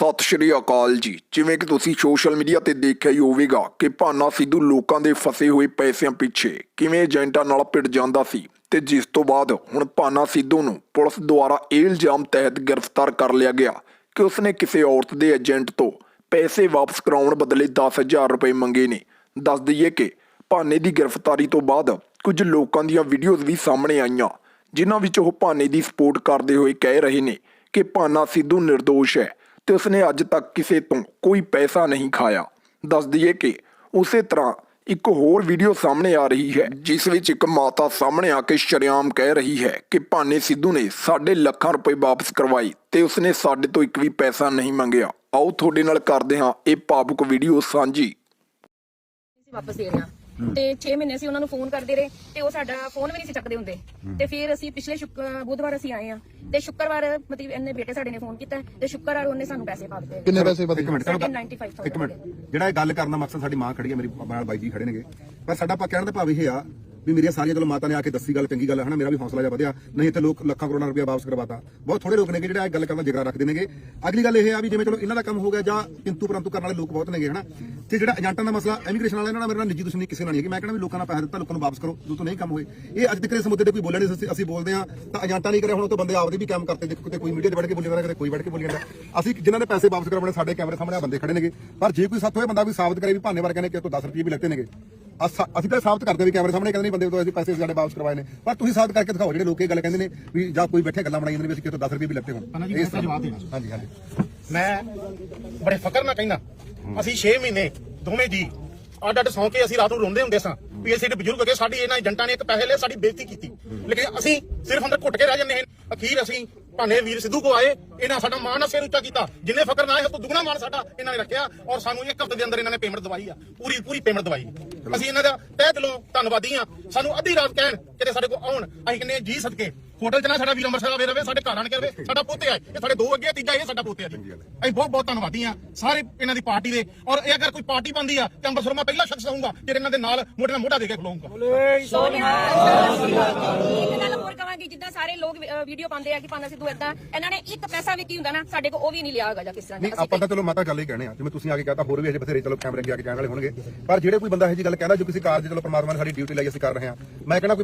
ਸਤਿ ਸ਼੍ਰੀ ਅਕਾਲ ਜੀ। ਜਿਵੇਂ ਕਿ ਤੁਸੀਂ ਸੋਸ਼ਲ ਮੀਡੀਆ ਤੇ ਦੇਖਿਆ ਹੀ ਹੋਵੇਗਾ ਕਿ ਭਾਨਾ ਸਿੱਧੂ ਲੋਕਾਂ ਦੇ ਫਸੇ ਹੋਏ ਪੈਸਿਆਂ ਪਿੱਛੇ ਕਿਵੇਂ ਏਜੰਟਾਂ ਨਾਲ ਭਿੜ ਜਾਂਦਾ ਸੀ ਤੇ ਜਿਸ ਤੋਂ ਬਾਅਦ ਹੁਣ ਭਾਨਾ ਸਿੱਧੂ ਨੂੰ ਪੁਲਿਸ ਦੁਆਰਾ ਇਹ ਇਲਜ਼ਾਮ ਤਹਿਤ ਗ੍ਰਿਫਤਾਰ ਕਰ ਲਿਆ ਗਿਆ ਕਿ ਉਸਨੇ ਕਿਸੇ ਔਰਤ ਦੇ ਏਜੰਟ ਤੋਂ ਪੈਸੇ ਵਾਪਸ ਕਰਾਉਣ ਬਦਲੇ 10000 ਰੁਪਏ ਮੰਗੇ ਨੇ। ਦੱਸ ਦਈਏ ਕਿ ਭਾਨੇ ਦੀ ਗ੍ਰਿਫਤਾਰੀ ਤੋਂ ਬਾਅਦ ਕੁਝ ਲੋਕਾਂ ਦੀਆਂ ਵੀਡੀਓਜ਼ ਵੀ ਸਾਹਮਣੇ ਆਈਆਂ, ਜਿਨ੍ਹਾਂ ਵਿੱਚ ਉਹ ਭਾਨੇ ਦੀ ਸਪੋਰਟ ਕਰਦੇ ਹੋਏ ਕਹਿ ਰਹੇ ਨੇ ਕਿ ਭਾਨਾ ਸਿੱਧੂ નિર્ਦੋਸ਼ ਹੈ। ਤੇ ਉਸਨੇ ਅੱਜ ਤੱਕ ਕਿਸੇ ਤੋਂ ਕੋਈ ਪੈਸਾ ਨਹੀਂ ਖਾਇਆ। ਦੱਸ ਦਈਏ ਕਿ ਉਸੇ ਤਰ੍ਹਾਂ ਇੱਕ ਹੋਰ ਵੀਡੀਓ ਸਾਹਮਣੇ ਆ ਰਹੀ ਹੈ, ਜਿਸ ਵਿੱਚ ਇੱਕ ਮਾਤਾ ਸਾਹਮਣੇ ਆ ਕੇ ਸ਼ਰੇਆਮ ਕਹਿ ਰਹੀ ਹੈ ਕਿ ਭਾਨੇ ਸਿੱਧੂ ਨੇ ਸਾਡੇ ਲੱਖਾਂ ਰੁਪਏ ਵਾਪਸ ਕਰਵਾਈ ਤੇ ਉਸਨੇ ਸਾਡੇ ਤੋਂ ਇੱਕ ਵੀ ਪੈਸਾ ਨਹੀਂ ਮੰਗਿਆ। ਆਓ ਤੁਹਾਡੇ ਨਾਲ ਕਰਦੇ ਹਾਂ ਇਹ ਭਾਵੁਕ ਵੀਡੀਓ ਸਾਂਝੀ। ਵਾਪਸ ਦੇ ਰਹੇ ਤੇ 6 ਮਹੀਨੇ ਅਸੀਂ ਉਹਨਾਂ ਨੂੰ ਫੋਨ ਕਰਦੇ ਰਹੇ ਤੇ ਉਹ ਸਾਡਾ ਫੋਨ ਵੀ ਨਹੀਂ ਸੀ ਚੱਕਦੇ ਹੁੰਦੇ। ਤੇ ਫਿਰ ਅਸੀਂ ਪਿਛਲੇ ਸ਼ੁੱਕ ਬੁੱਧਵਾਰ ਅਸੀਂ ਆਏ ਆ ਤੇ ਸ਼ੁੱਕਰਵਾਰ ਮਤਲਬ ਇਹਨੇ ਬੇਟੇ ਸਾਡੇ ਨੇ ਫੋਨ ਕੀਤਾ ਤੇ ਸ਼ੁੱਕਰਵਾਰ ਉਹਨੇ ਸਾਨੂੰ ਪੈਸੇ ਪਾ ਦਿੱਤੇ। ਕਿੰਨੇ ਪੈਸੇ ਇੱਕ ਮਿੰਟ ਤੁਹਾਨੂੰ 95000 ਇੱਕ ਮਿੰਟ। ਜਿਹੜਾ ਇਹ ਗੱਲ ਕਰਨ ਦਾ ਮਕਸਦ ਸਾਡੀ ਮਾਂ ਖੜੀ ਹੈ ਮੇਰੀ ਨਾਲ ਬਾਈ ਜੀ ਖੜੇ ਨੇਗੇ। ਪਰ ਸਾਡਾ ਆਪਾਂ ਕਹਿਣ ਦਾ ਭਾਵ ਇਹ ਆ ਵੀ ਮੇਰੀਆਂ ਸਾਰੀਆਂ ਚਲੋ ਮਾਤਾ ਨੇ ਆ ਕੇ ਦੱਸੀ ਗੱਲ, ਚੰਗੀ ਗੱਲ ਹੈ ਨਾ, ਮੇਰਾ ਵੀ ਹੌਸਲਾ ਜਿਹਾ ਵਧਿਆ। ਨਹੀਂ ਇੱਥੇ ਲੋਕ ਲੱਖਾਂ ਕਰੋੜਾਂ ਰੁਪਇਆ ਵਾਪਸ ਕਰਵਾਤਾ। ਬਹੁਤ ਥੋੜੇ ਲੋਕ ਨੇਗੇ ਜਿਹੜਾ ਇਹ ਗੱਲ ਕਰਨ ਦਾ ਜਿਗਰਾ ਰੱਖਦੇ ਨੇਗੇ। ਅਗਲੀ ਗੱਲ ਇਹ ਆ ਵੀ ਜਿਵੇਂ ਚਲੋ ਇਹਨਾਂ ਦਾ ਕੰਮ ਹੋ ਗਿਆ ਜਾਂ ਕਿੰਤੂ ਪਰੰਤੂ ਕਰਨ ਵਾਲੇ ਲੋਕ ਬਹੁਤ ਨੇਗੇ, ਹਨਾ? ਤੇ ਜਿਹੜਾ ਏਜੰਟਾਂ ਦਾ ਮਸਲਾ, ਇਮੀਗ੍ਰੇਸ਼ਨ ਵਾਲਿਆਂ ਨਾਲ ਮੇਰਾ ਨਿੱਜੀ ਦੁਸ਼ਮਣੀ ਕਿਸੇ ਨਾਲ ਨਹੀਂ ਹੈ ਕਿ ਮੈਂ ਕਹਿੰਦਾ ਵੀ ਲੋਕਾਂ ਨਾਲ ਪੈਸਾ ਦਿੱਤਾ, ਲੋਕਾਂ ਨੂੰ ਵਾਪਸ ਕਰੋ, ਜੋ ਤੋਂ ਨਹੀਂ ਕੰਮ ਹੋਏ। ਇਹ ਅੱਜ ਤੱਕ ਇਸ ਮੁੱਦੇ ਤੇ ਕੋਈ ਬੋਲਿਆ ਨਹੀਂ ਅਸੀਂ- ਅਸੀਂ ਬੋਲਦੇ ਆ ਤਾਂ ਏਜੰਟਾਂ ਨਹੀਂ ਕਰਿਆ, ਹੁਣ ਉਹ ਤੋਂ ਬੰਦੇ ਆਪਦੇ ਵੀ ਕੰਮ ਕਰਦੇ ਦੇਖੋ ਕਿਤੇ ਕੋਈ ਮੀਡੀਆ 'ਚ ਵੜ ਕੇ ਬੋਲੀ ਜਾਂਦਾ, ਕਿਤੇ ਕੋਈ ਵੜ ਕੇ ਬੋਲੀ ਜਾਂਦਾ। ਅਸੀਂ ਜਿਨ੍ਹਾਂ ਨੇ ਪੈਸੇ ਵਾਪਸ ਕਰਵਾਉਣੇ, ਸਾਡੇ ਕੈਮਰੇ ਸਾਹਮਣੇ ਬੰਦੇ ਖੜੇ ਨੇਗੇ। ਪਰ ਜੇ ਕੋਈ ਸਾਥੋਂ ਇਹ ਬੰਦਾ ਵੀ ਸਾਬਤ ਕਰੇ ਵੀ ਭਾਨੇ ਵਰਗੇ ਨੇ ਕਿ ਤੋਂ 10 ਰੁਪਏ ਵੀ ਲੱਤੇ ਨੇਗੇ। ਅਸਾਂ- ਤਾਂ ਸਾਬਤ ਕਰਦੇ ਵੀ ਕੈਮਰੇ ਸਾਹਮਣੇ ਕਹਿੰਦੇ ਨਹੀਂ ਬੰਦੇ ਤੋਂ ਅਸੀਂ ਪੈਸੇ ਸਾਡੇ ਵਾਪਸ ਕਰਵਾਏ ਨੇ। ਪਰ ਤੁਸੀਂ ਸਾਬਤ ਕਰਕੇ ਦਿਖਾਓ ਜਿਹੜੇ ਲੋਕ ਇਹ ਗੱਲ ਕਹਿੰਦੇ ਨੇ ਵੀ ਜਾਂ ਕੋਈ ਬੈਠੇ ਗੱਲਾਂ ਬਣਾਈ ਜਾਂਦੇ ਨੇ ਵੀ ਅਸੀਂ ਕਿ ਤੋਂ 10 ਰੁਪਏ ਵੀ ਲੱਤੇ ਹੋਣ। ਮੈਂ ਜਵਾਬ ਦੇਣਾ। ਹਾਂਜੀ ਹਾਂਜੀ। ਮੈਂ ਬੜੇ ਫਕਰ ਨਾਲ ਕਹਿੰਦਾ ਅਸੀਂ 6 ਮਹੀਨੇ ਦੋਵੇਂ ਜੀ ਅੱਡ ਅੱਡ ਸੌਂ ਕੇ ਅਸੀਂ ਰਾਤ ਨੂੰ ਰੋਂਦੇ ਹੁੰਦੇ ਸਾਂ ਵੀ ਅਸੀਂ ਬਜ਼ੁਰਗ ਗਏ ਸਾਡੀ ਇਹਨਾਂ ਏਜੰਟਾਂ ਨੇ ਇੱਕ ਪੈਸੇ ਲਏ ਸਾਡੀ ਬੇਇੱਜ਼ਤੀ ਕੀਤੀ। ਲੇਕਿਨ ਅਸੀਂ ਸਿਰਫ ਅੰਦਰ ਘੁੱਟ ਕੇ ਰਹਿ ਜਾਂਦੇ ਹਾਂ। ਅਖੀਰ ਅਸੀਂ ਭਾਨੇ ਵੀਰ ਸਿੱਧੂ ਕੋ ਆਏ, ਇਹਨਾਂ ਸਾਡਾ ਮਾਣ ਸਿਰ ਉੱਚਾ ਕੀਤਾ। ਜਿੰਨੇ ਫਕਰ ਨਾ ਹੈ ਤੋਂ ਦੁੱਗਣਾ ਮਾਣ ਸਾਡਾ ਇਹਨਾਂ ਨੇ ਰੱਖਿਆ ਔਰ ਸਾਨੂੰ ਇੱਕ ਹਫ਼ਤੇ ਦੇ ਅੰਦਰ ਇਹਨਾਂ ਨੇ ਪੇਮੈਂਟ ਦਵਾਈ ਆ। ਪੂਰੀ ਪੂਰੀ ਪੇਮੈਂਟ ਦਵਾਈ। ਅਸੀਂ ਇਹਨਾਂ ਦਾ ਤਹਿ ਦਿਲੋਂ ਧੰਨਵਾਦੀ ਆ ਸਾਨੂੰ ਅੱਧੀ ਰਾਤ ਕਹਿਣ, ਕਿਤੇ ਸਾਡੇ ਕੋਲ ਆਉਣ, ਅਸੀਂ ਕਹਿੰਦੇ ਜੀ ਸਦਕੇ ਹੋਟਲ ਚ ਨਾ ਸਾਡਾ ਵੀਰ ਅੰਮ੍ਰਿਤਸਰ ਆਵੇ, ਰਵੇ, ਸਾਡੇ ਘਰ ਆਣ ਕੇ ਰਵੇ, ਸਾਡਾ ਪੋਤੇ ਆ ਇਹ ਸਾਡੇ ਦੋ ਅੱਗੇ ਤੀਜਾ ਇਹ ਸਾਡਾ ਪੋਤੇ ਆ ਜੀ। ਅਸੀਂ ਬਹੁਤ ਬਹੁਤ ਧੰਨਵਾਦੀ ਆ ਸਾਰੇ ਇਹਨਾਂ ਦੀ ਪਾਰਟੀ ਦੇ। ਔਰ ਇਹ ਅਗਰ ਕੋਈ ਪਾਰਟੀ ਬੰਦੀ ਆ, ਤੇ ਅੰਮ੍ਰਿਤਸਰ ਮੈਂ ਪਹਿਲਾ ਸ਼ਖਸ ਹੋਊਗਾ ਜਿਹੜੇ ਇਹਨਾਂ ਦੇ ਨਾਲ ਮੋਢੇ ਨਾਲ ਮੋਢਾ ਦੇ ਕੇ ਖਲੋਊਂਗਾ। ਇੱਕ ਜਿੱਦਾਂ ਸਾਰੇ ਲੋਕ ਵੀਡੀਓ ਪਾਉਂਦੇ ਆ ਕਿ ਪਾਨਾ ਸਿੱਧੂ ਏਦਾਂ ਇਹਨਾਂ ਨੇ ਇੱਕ ਪੈਸਾ ਵੀ ਕੀ ਹੁੰਦਾ ਨਾ ਸਾਡੇ ਕੋਲ ਉਹ ਵੀ ਨਹੀਂ ਲਿਆ ਹੈਗਾ ਜਾਂ ਕਿਸ ਤਰ੍ਹਾਂ ਦਾ ਨਹੀਂ ਆਪਾਂ ਤਾਂ ਚਲੋ ਮਾਤਾ ਗੱਲ ਹੀ ਕਹਿਣੇ ਆ। ਜਿਵੇਂ ਤੁਸੀਂ ਆ ਕੇ ਕਹਤਾ ਹੋਰ ਵੀ ਅਜੇ ਬਥੇਰੇ ਚਲੋ ਕੈਮਰੇ ਅੱਗੇ ਆ ਕੇ ਕਹਿਣ ਵਾਲੇ ਹੋਣਗੇ। ਪਰ ਜਿਹੜੇ ਕੋਈ ਬੰਦਾ ਇਹ ਜੀ ਗੱਲ ਕਹਿੰਦਾ ਜੋ ਕਿਸੇ ਕਾਰਜ ਚਲੋ ਪਰਮਾਤਮਾ ਨੇ ਸਾਡੀ ਡਿਊਟੀ ਲਈ ਅਸੀਂ ਕਰ ਰਹੇ ਹਾਂ। ਮੈਂ ਕਹਿੰਦਾ ਕੋਈ